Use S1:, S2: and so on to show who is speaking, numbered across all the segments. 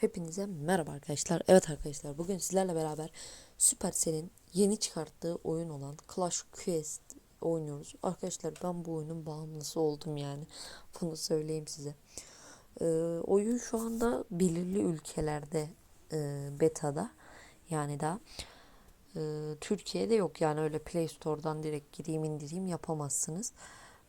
S1: Hepinize merhaba arkadaşlar. Evet arkadaşlar bugün sizlerle beraber Supercell'in yeni çıkarttığı oyun olan Clash Quest oynuyoruz. Arkadaşlar ben bu oyunun bağımlısı oldum yani. Bunu söyleyeyim size. Ee, oyun şu anda belirli ülkelerde e, betada yani da e, Türkiye'de yok yani öyle Play Store'dan direkt gireyim indireyim yapamazsınız.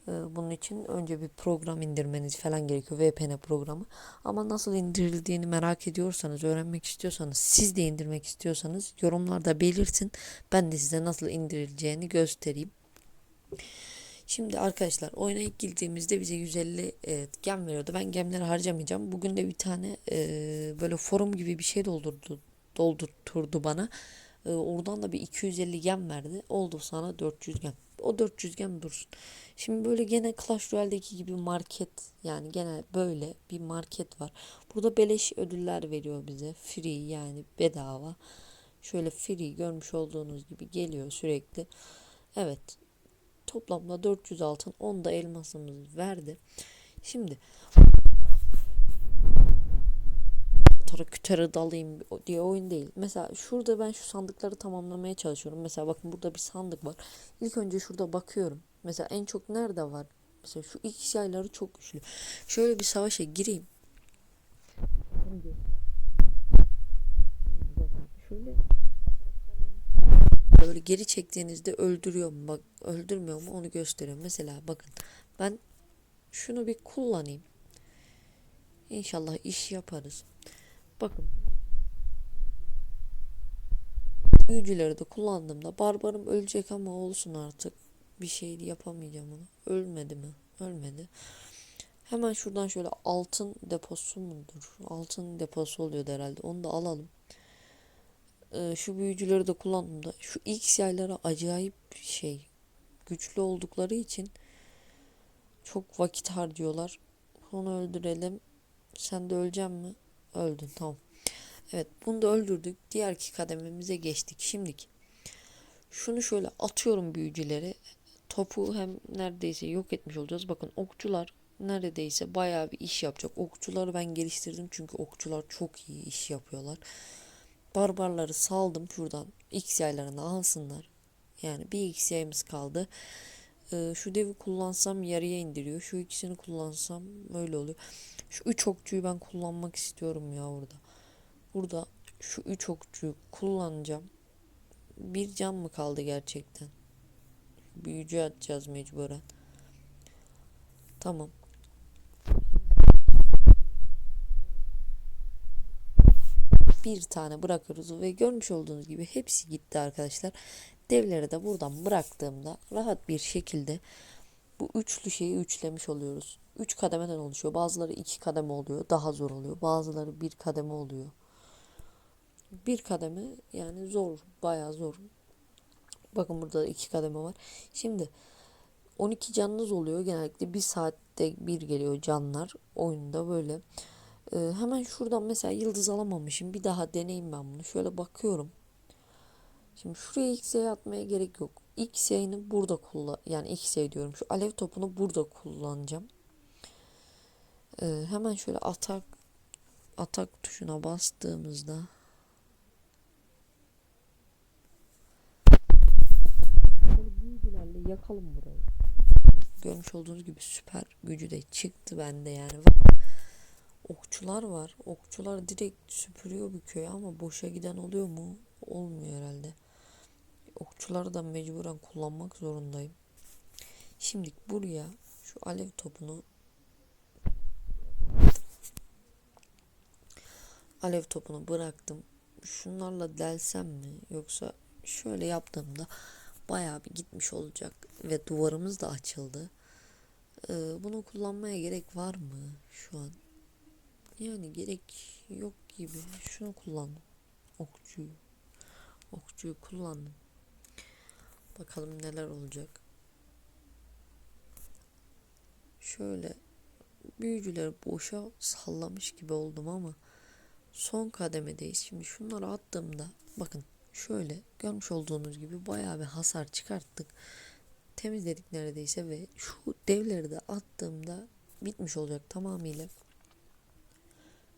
S1: Ee, Bunun için önce bir program indirmeniz falan gerekiyor. VPN programı. Ama nasıl indirildiğini merak ediyorsanız, öğrenmek istiyorsanız, siz de indirmek istiyorsanız yorumlarda belirtin. Ben de size nasıl indirileceğini göstereyim. Şimdi arkadaşlar oyuna ilk girdiğimizde bize 150 e, gem veriyordu. Ben gemleri harcamayacağım. Bugün de bir tane e, böyle forum gibi bir şey doldurdu, doldurturdu bana. E, oradan da bir 250 gem verdi. Oldu sana 400 gem. O 400 gem dursun. Şimdi böyle gene Clash Royale'deki gibi market yani gene böyle bir market var. Burada beleş ödüller veriyor bize. Free yani bedava. Şöyle free görmüş olduğunuz gibi geliyor sürekli. Evet. Toplamda 400 altın 10 da elmasımız verdi. Şimdi tara kütere dalayım diye oyun değil. Mesela şurada ben şu sandıkları tamamlamaya çalışıyorum. Mesela bakın burada bir sandık var. İlk önce şurada bakıyorum. Mesela en çok nerede var? Mesela şu X yayları çok güçlü. Şöyle bir savaşa gireyim. Şöyle böyle geri çektiğinizde öldürüyor mu? Bak öldürmüyor mu onu gösteriyor. Mesela bakın ben şunu bir kullanayım. İnşallah iş yaparız. Bakın. Büyücüleri de kullandığımda barbarım ölecek ama olsun artık. Bir şey yapamayacağım onu. Ölmedi mi? Ölmedi. Hemen şuradan şöyle altın deposu mudur? Altın deposu oluyordu herhalde. Onu da alalım. Ee, şu büyücüleri de kullandığımda şu X yaylara acayip şey güçlü oldukları için çok vakit harcıyorlar. Onu öldürelim. Sen de öleceksin mi? Öldün tamam. Evet bunu da öldürdük. Diğer iki kadememize geçtik. Şimdiki şunu şöyle atıyorum büyücüleri. Topu hem neredeyse yok etmiş olacağız. Bakın okçular neredeyse bayağı bir iş yapacak. Okçuları ben geliştirdim çünkü okçular çok iyi iş yapıyorlar. Barbarları saldım şuradan. X yaylarını alsınlar. Yani bir X yayımız kaldı. Ee, şu devi kullansam yarıya indiriyor. Şu ikisini kullansam öyle oluyor. Şu üç okçuyu ben kullanmak istiyorum ya burada. Burada şu üç okçuyu kullanacağım. Bir can mı kaldı gerçekten? Büyücü atacağız mecburen. Tamam. Bir tane bırakıyoruz ve görmüş olduğunuz gibi hepsi gitti arkadaşlar. Devleri de buradan bıraktığımda rahat bir şekilde bu üçlü şeyi üçlemiş oluyoruz. Üç kademeden oluşuyor. Bazıları iki kademe oluyor. Daha zor oluyor. Bazıları bir kademe oluyor. Bir kademe yani zor. Bayağı zor. Bakın burada iki kademe var. Şimdi 12 canınız oluyor. Genellikle bir saatte bir geliyor canlar. Oyunda böyle. Ee, hemen şuradan mesela yıldız alamamışım. Bir daha deneyim ben bunu. Şöyle bakıyorum. Şimdi şuraya X yay atmaya gerek yok. X yayını burada kullan yani X yay diyorum. Şu alev topunu burada kullanacağım. Ee, hemen şöyle atak atak tuşuna bastığımızda büyücülerle yakalım burayı. Görmüş olduğunuz gibi süper gücü de çıktı bende yani. Okçular var. Okçular direkt süpürüyor bir köyü ama boşa giden oluyor mu? Olmuyor herhalde. Okçuları da mecburen kullanmak zorundayım. Şimdi buraya şu alev topunu alev topunu bıraktım. Şunlarla delsem mi yoksa şöyle yaptığımda bayağı bir gitmiş olacak ve duvarımız da açıldı. Ee, bunu kullanmaya gerek var mı şu an? Yani gerek yok gibi. Şunu kullandım. Okçuyu. Okçuyu kullandım. Bakalım neler olacak. Şöyle büyücüleri boşa sallamış gibi oldum ama son kademedeyiz. Şimdi şunları attığımda bakın şöyle görmüş olduğunuz gibi bayağı bir hasar çıkarttık. Temizledik neredeyse ve şu devleri de attığımda bitmiş olacak tamamıyla.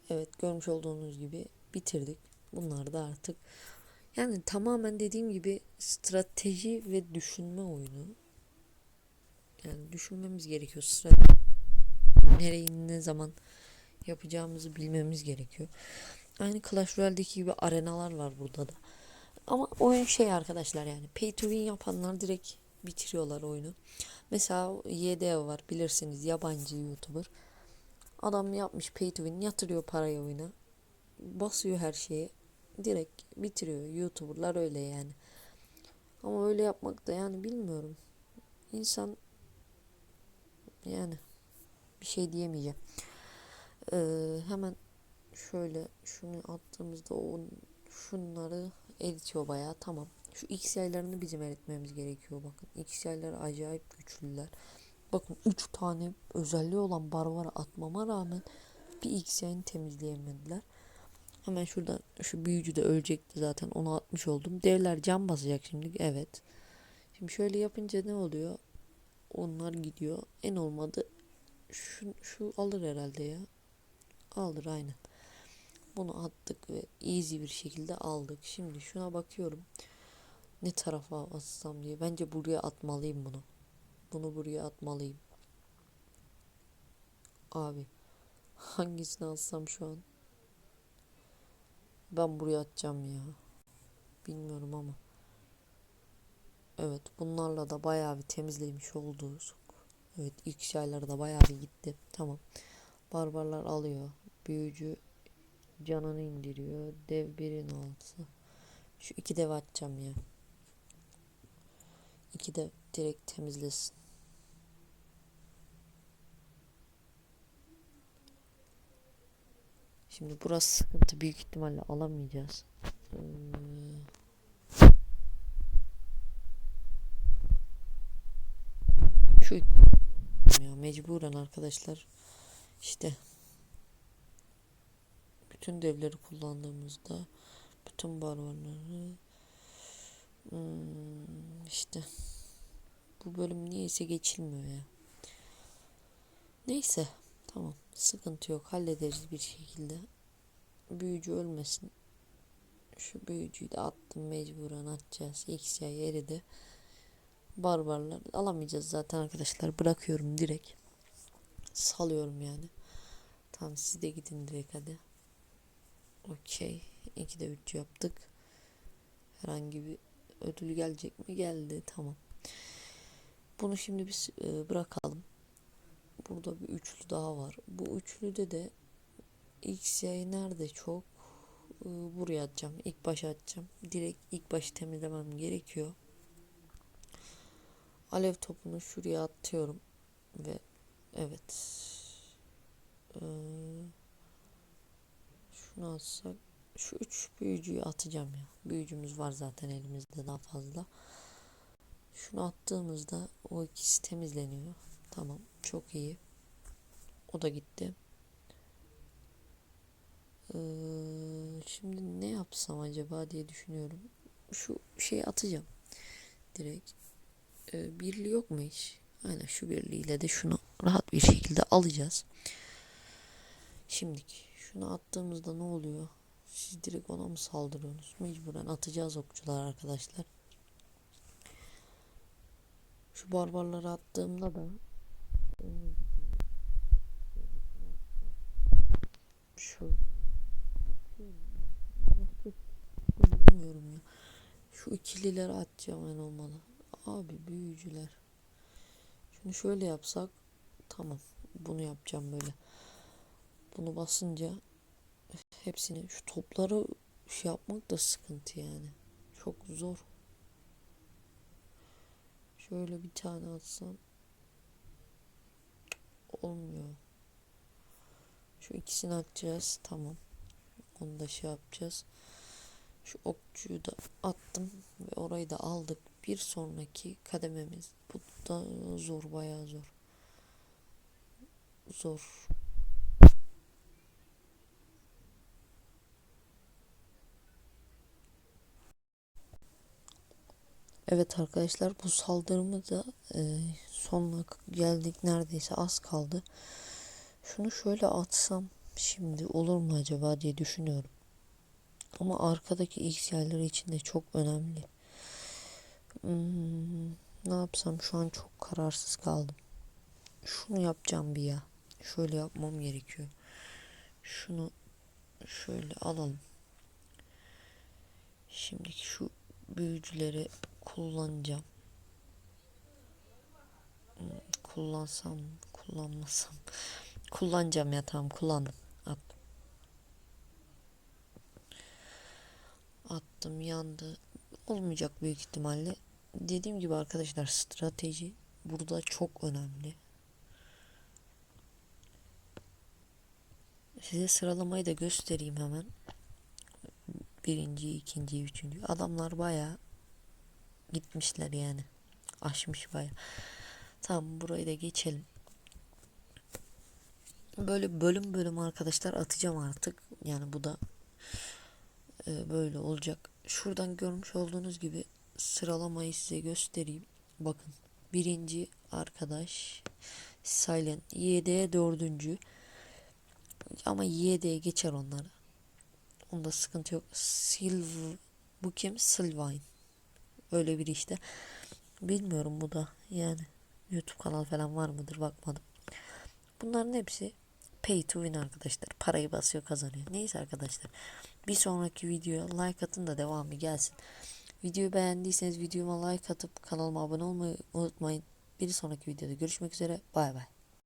S1: Evet görmüş olduğunuz gibi bitirdik. Bunlar da artık yani tamamen dediğim gibi strateji ve düşünme oyunu. Yani düşünmemiz gerekiyor. Strateji nereyi ne zaman yapacağımızı bilmemiz gerekiyor. Aynı Clash Royale'deki gibi arenalar var burada da. Ama oyun şey arkadaşlar yani pay to win yapanlar direkt bitiriyorlar oyunu. Mesela YD var bilirsiniz yabancı YouTuber. Adam yapmış pay to win yatırıyor parayı oyuna. Basıyor her şeye. Direkt bitiriyor. YouTuber'lar öyle yani. Ama öyle yapmak da yani bilmiyorum. İnsan yani bir şey diyemeyeceğim. Ee, hemen şöyle şunu attığımızda o şunları eritiyor bayağı tamam. Şu X yaylarını bizim eritmemiz gerekiyor bakın. X yayları acayip güçlüler. Bakın 3 tane özelliği olan barvara atmama rağmen bir X yayını temizleyemediler. Hemen şuradan şu büyücü de ölecekti zaten onu atmış oldum. Devler can basacak şimdi evet. Şimdi şöyle yapınca ne oluyor? Onlar gidiyor. En olmadı şu, şu alır herhalde ya. Alır aynen. Bunu attık ve easy bir şekilde aldık. Şimdi şuna bakıyorum. Ne tarafa atsam diye. Bence buraya atmalıyım bunu. Bunu buraya atmalıyım. Abi. Hangisini alsam şu an? Ben buraya atacağım ya. Bilmiyorum ama. Evet bunlarla da bayağı bir temizlemiş olduk. Evet ilk şeyler de bayağı bir gitti. Tamam. Barbarlar alıyor. Büyücü canını indiriyor. Dev birin altı. Şu iki dev atacağım ya. İki de direkt temizlesin. Şimdi burası sıkıntı büyük ihtimalle alamayacağız. Ee, Şu ya mecburen arkadaşlar işte bütün devleri kullandığımızda bütün barbarları hmm, işte bu bölüm niyeyse geçilmiyor ya. Neyse tamam sıkıntı yok hallederiz bir şekilde. Büyücü ölmesin. Şu büyücüyü de attım mecburen atacağız. X yay eridi. Barbarlar alamayacağız zaten arkadaşlar. Bırakıyorum direkt. Salıyorum yani. Tamam siz de gidin direkt hadi. Okey. 2'de 3 yaptık. Herhangi bir ödül gelecek mi? Geldi. Tamam. Bunu şimdi biz e, bırakalım. Burada bir üçlü daha var. Bu üçlüde de X yayı nerede çok? E, buraya atacağım. İlk başa atacağım. Direkt ilk başı temizlemem gerekiyor. Alev topunu şuraya atıyorum. Ve evet. Ee, şunu atsak. Şu üç büyücüyü atacağım ya. Büyücümüz var zaten elimizde daha fazla. Şunu attığımızda o ikisi temizleniyor. Tamam. Çok iyi. O da gitti. Ee, şimdi ne yapsam acaba diye düşünüyorum. Şu şeyi atacağım. Direkt. Ee, birliği yok mu hiç? Aynen şu birliğiyle de şunu rahat bir şekilde alacağız. Şimdi şunu attığımızda ne oluyor? Siz direkt ona mı saldırıyorsunuz? Mecburen atacağız okçular arkadaşlar. Şu barbarları attığımda da şöyle bilmiyorum ya. Şu ikilileri atacağım en olmalı. Abi büyücüler. Şunu şöyle yapsak tamam. Bunu yapacağım böyle. Bunu basınca hepsini şu topları şey yapmak da sıkıntı yani. Çok zor. Şöyle bir tane atsam olmuyor. Şu ikisini atacağız. Tamam. Onu da şey yapacağız. Şu okçuyu da attım ve orayı da aldık. Bir sonraki kadememiz. Bu da zor bayağı zor. Zor. Evet arkadaşlar bu saldırımı da e, sonuna geldik neredeyse az kaldı. Şunu şöyle atsam Şimdi olur mu acaba diye düşünüyorum. Ama arkadaki X yerleri için de çok önemli. Hmm, ne yapsam şu an çok kararsız kaldım. Şunu yapacağım bir ya. Şöyle yapmam gerekiyor. Şunu şöyle alalım. Şimdiki şu büyücüleri kullanacağım. Kullansam, kullanmasam. Kullanacağım ya tamam kullandım. Attım. Attım yandı. Olmayacak büyük ihtimalle. Dediğim gibi arkadaşlar strateji burada çok önemli. Size sıralamayı da göstereyim hemen. Birinci, ikinci, üçüncü. Adamlar baya gitmişler yani. Aşmış baya. Tamam burayı da geçelim. Böyle bölüm bölüm arkadaşlar atacağım artık. Yani bu da e, böyle olacak. Şuradan görmüş olduğunuz gibi sıralamayı size göstereyim. Bakın. Birinci arkadaş Silent. YD dördüncü. Ama YD'ye geçer onları. Onda sıkıntı yok. Silv bu kim? Sylvain. Öyle biri işte. Bilmiyorum bu da. Yani YouTube kanal falan var mıdır bakmadım. Bunların hepsi pay to win arkadaşlar. Parayı basıyor kazanıyor. Neyse arkadaşlar. Bir sonraki videoya like atın da devamı gelsin. Videoyu beğendiyseniz videoma like atıp kanalıma abone olmayı unutmayın. Bir sonraki videoda görüşmek üzere. Bay bay.